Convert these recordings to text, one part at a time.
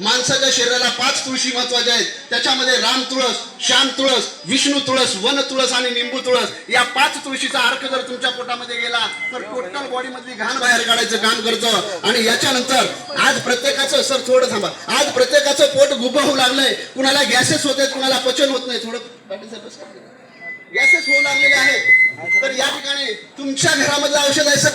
माणसाच्या शरीराला पाच तुळशी महत्त्वाच्या आहेत. त्याच्यामध्ये राम तुळस श्याम तुळस विष्णू तुळस वन तुळस आणि निंबू तुळस. या पाच तुळशीचा अर्क जर तुमच्या पोटामध्ये गेला तर टोटल बॉडीमधली घाण बाहेर काढायचं काम करतं. आणि याच्यानंतर आज प्रत्येकाचं सर थोडं थांबा. आज प्रत्येकाचं पोट गुब होऊ लागलंय. कुणाला गॅसेस होत आहेत कुणाला पचन होत नाही. थोडं गॅसेस होऊ लागलेले आहेत. तर या ठिकाणी तुमच्या घरामधलं औषध आहे सर.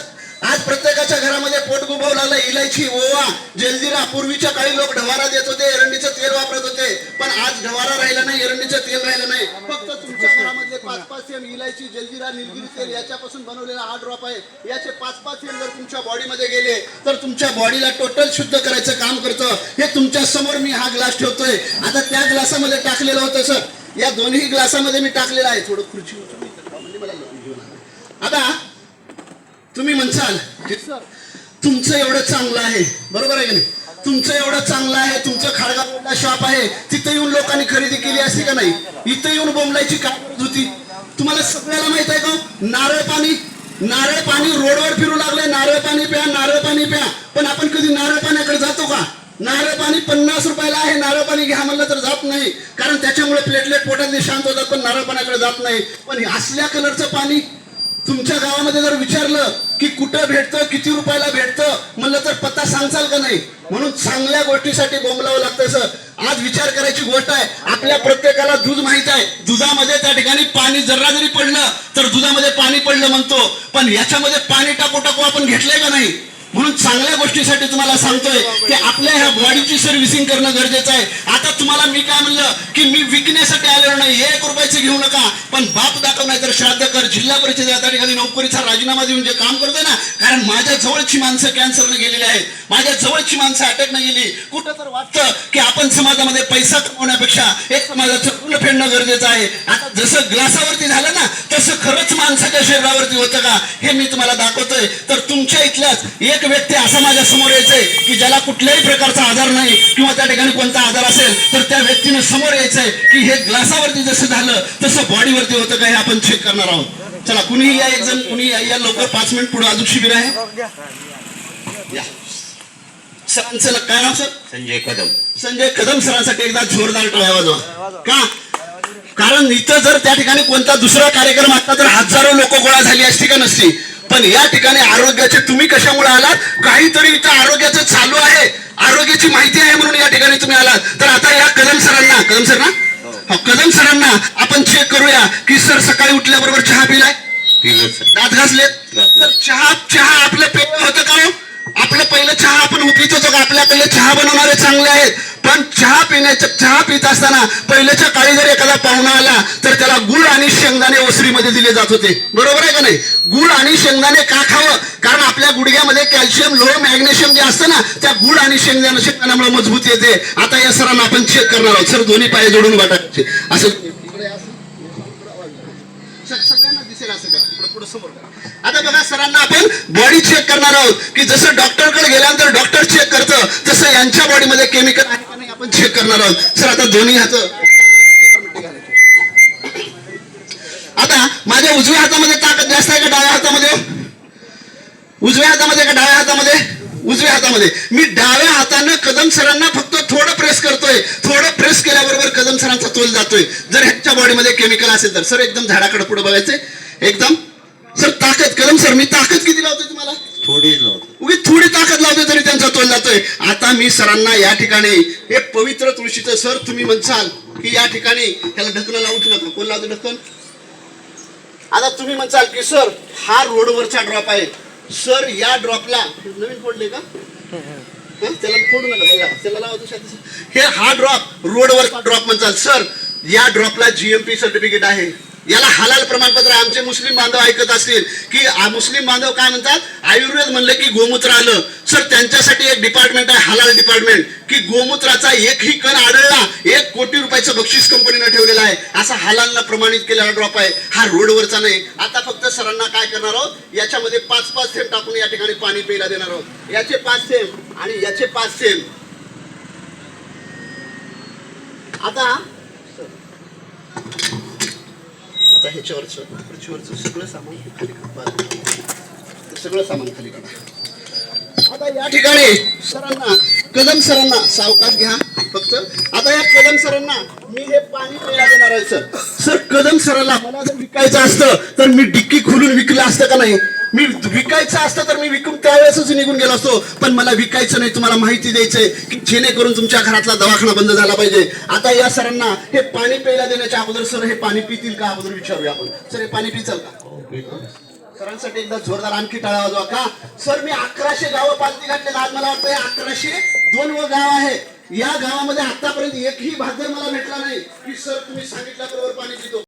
आज प्रत्येकाच्या घरामध्ये पोट गुबवू लागलं इलायची ओवा जलजीरा पूर्वीच्या काळी लोक ढवारा देत होते एरंडीचं तेल वापरत होते. पण आज ढवारा राहिला नाही एरंडीचं तेल राहिलं नाही. फक्त तुमच्या घरामध्ये पाच पाच एम इलायची जलजीरा निलगिरी तेल याच्यापासून बनवलेला हा ड्रॉप आहे. याचे पाच पाच एम जर तुमच्या बॉडीमध्ये गेले तर तुमच्या बॉडीला टोटल शुद्ध करायचं काम करतं. हे तुमच्यासमोर मी हा ग्लास ठेवतोय. आता त्या ग्लासामध्ये टाकलेलं होतं सर. या दोन्ही ग्लासामध्ये मी टाकलेलं आहे. थोडं खुर्ची उचलून म्हणजे मला आता तुम्ही म्हणसाल तुमचं एवढं चांगलं आहे. बरोबर आहे का नाही? तुमचं एवढं चांगलं आहे तुमचं खाडगावला शॉप आहे तिथे येऊन लोकांनी खरेदी केली असती का नाही? इथं येऊन बोंबलायची काय होती? तुम्हाला सगळ्याला माहीत आहे का हो? नारळ पाणी नारळ पाणी रोडवर फिरू लागले नारळ पाणी प्या नारळ पाणी प्या. पण आपण कधी नारळ पाण्याकडे जातो का? नारळ पाणी पन्नास रुपयाला आहे. नारळ पाणी घ्या म्हणलं तर जात नाही. कारण त्याच्यामुळे प्लेटलेट पोटातले शांत होतात पण नारळ पाण्याकडे जात नाही. पण असल्या कलरचं पाणी तुमच्या गावामध्ये जर विचारलं की कुठं भेटतं किती रुपयाला भेटतं म्हणलं तर पत्ता सांगचाल का नाही? म्हणून चांगल्या गोष्टीसाठी बोंबलावं लागतं सर. आज विचार करायची गोष्ट आहे. आपल्या प्रत्येकाला दूध माहीत आहे. दुधामध्ये त्या ठिकाणी पाणी जरा जरी पडलं तर दुधामध्ये पाणी पडलं म्हणतो. पण याच्यामध्ये पाणी टाकू टाकू आपण घेतलंय का नाही? म्हणून चांगल्या गोष्टीसाठी तुम्हाला सांगतोय की आपल्या ह्या बॉडीची सर्व्हिसिंग करणं गरजेचं आहे. आता तुम्हाला मी काय म्हणलं की मी विकण्यासाठी आलेलो नाही. एक रुपयाचं घेऊ नका. पण बाप दाखव नाही तर श्राद्ध कर. जिल्हा परिषद या ठिकाणी नोकरीचा राजीनामा देऊन जे काम करतोय ना कारण माझ्या जवळची माणसं कॅन्सरने गेलेली आहेत. माझ्या जवळची माणसं अटकनं गेली. कुठं तर वाटतं की आपण समाजामध्ये पैसा कमवण्यापेक्षा एक समाजाचं ऋण फेडणं गरजेचं आहे. आता जसं ग्लासावरती झालं ना तसं खरंच माणसाच्या शरीरावरती होतं का? हे मी तुम्हाला दाखवतोय. तर तुमच्या इथल्याच एक व्यक्ती असा माझ्यासमोर यायचंय की ज्याला कुठल्याही प्रकारचा आजार नाही किंवा त्या ठिकाणी कोणता आजार असेल तर त्या व्यक्तीने समोर यायचंय की हे ग्लासावरती जसं झालं तसं बॉडीवरती होतं का हे आपण चेक करणार आहोत. चला कुणीही या एक जण कुणी या या लवकर पाच मिनिट पुढे अजून शिबिर आहे. या. सरांचं काय नाव सर? संजय कदम. संजय कदम सरांसाठी एकदा जोरदार टाळ्या वाजवा. का? कारण इथं जर त्या ठिकाणी कोणता दुसरा कार्यक्रम असता तर हजारो लोक गोळा झाली असती का नसती? पण या ठिकाणी आरोग्याचे तुम्ही कशामुळे आलात? काहीतरी इथं आरोग्याचं चालू आहे. आरोग्याची माहिती आहे म्हणून या ठिकाणी तुम्ही आलात. तर आता या कदम सरांना कदम सर ना? हो, कदम सरांना आपण चेक करूया की सर सकाळी उठल्याबरोबर चहा पिलाय? दात घासलेत? घासले. तर चहा चहा आपलं पेय होतं का हो? आपलं पहिलं चहा आपण उपीत होतो का? आपल्याकडे चहा बनवणारे चांगले आहेत. आपण चहा पिण्याच्या चहा पित असताना पहिल्याच्या काळी जर एखादा पाहुणा आला तर त्याला गुळ आणि शेंगदाणे ओसरीमध्ये दिले जात होते. बरोबर आहे का नाही? गुळ आणि शेंगदाणे का खावं? कारण आपल्या गुडघ्यामध्ये कॅल्शियम लोह मॅग्नेशियम जे असतं ना त्या गुळ आणि शेंगदाणे शेंगदाण्यामुळे मजबूत येते. आता या सरांना आपण चेक करणार आहोत. सर दोन्ही पाय जोडून वाटायचे असं सगळ्यांना दिसेल असं पुढे समोर आता बघा सरांना आपण बॉडी चेक करणार आहोत. की जसं डॉक्टरकडे गेल्यानंतर डॉक्टर चेक करतं तसं यांच्या बॉडीमध्ये केमिकल आहे चेक करणार आहोत. सर आता दोन्ही हात आता माझ्या उजव्या हातामध्ये ताकद जास्त आहे का डाव्या हातामध्ये? उजव्या हातामध्ये का डाव्या हातामध्ये? उजव्या हातामध्ये. मी डाव्या हातानं कदम सरांना फक्त थोडं प्रेस करतोय. थोडं प्रेस केल्याबरोबर कदम सरांचा तोल जातोय. जर ह्याच्या बॉडीमध्ये केमिकल असेल तर. सर एकदम झाडाकडे पुढे बघायचंय. एकदम. सर ताकद. कदम सर मी ताकद किती लावतोय तुम्हाला? थोडीच नव्हतं उगी थोडी ताकद लावतोय तरी त्यांचा तोल जातोय. आता मी सरांना या ठिकाणी हे पवित्र तुळशीचं सर तुम्ही म्हणसाल की या ठिकाणी त्याला ढकलं लावूच नका? कोण लावतो ढकल? आता तुम्ही म्हणसाल की सर हा रोडवरचा ड्रॉप आहे. सर या ड्रॉपला नवीन फोडले का? त्याला फोडू नका त्याला लावा हे हा ड्रॉप रोडवरचा ड्रॉप म्हणतात सर या ड्रॉपला जीएमपी सर्टिफिकेट आहे. याला हलाल प्रमाणपत्र आमचे मुस्लिम बांधव ऐकत असतील. की मुस्लिम बांधव काय म्हणतात? आयुर्वेद म्हणलं की गोमूत्र आलं. सर त्यांच्यासाठी एक डिपार्टमेंट आहे हलाल डिपार्टमेंट की गोमूत्राचा एकही कण आढळला एक कोटी रुपयाचं बक्षीस कंपनीनं ठेवलेलं आहे. असा हलालला प्रमाणित केलेला ड्रॉप आहे. हा रोडवरचा नाही. आता फक्त सरांना काय करणार आहोत? याच्यामध्ये पाच पाच थेंब टाकून या ठिकाणी पाणी प्यायला देणार आहोत. याचे पाच थेंब आणि याचे पाच थेंब. आता आता ह्याच्यावरचं खुर्चीवरचं सगळं सामान खाली काढा. सगळं सामान खाली काढा आता आता या ठिकाणी सरांना कदम सरांना सावकाश घ्या. फक्त आता या कदम सरांना मी हे पाणी प्यायला देणार आहे सर. सर कदम सरांना मला जर विकायचं असतं तर मी डिक्की खोलून विकलं असतं का नाही? मी विकायचं असतं तर मी विकून त्यावेळेसच निघून गेलो असतो. पण मला विकायचं नाही तुम्हाला माहिती द्यायचंय की जेणेकरून तुमच्या घरातला दवाखाना बंद झाला पाहिजे. आता या सरांना हे पाणी प्यायला देण्याच्या अगोदर सर हे पाणी पितील का? अगोदर विचारूया आपण. सर हे पाणी पिचाल का? सरांसाठी एकदा जोरदार आणखी टाळा वाजवा का? सर मी अकराशे गावं पालती घातलेलं आज मला वाटतं अकराशे दोन व गाव आहे. या गावामध्ये आतापर्यंत एकही भाग्य मला भेटला नाही. की सर तुम्ही सांगितल्याबरोबर पाणी पितो.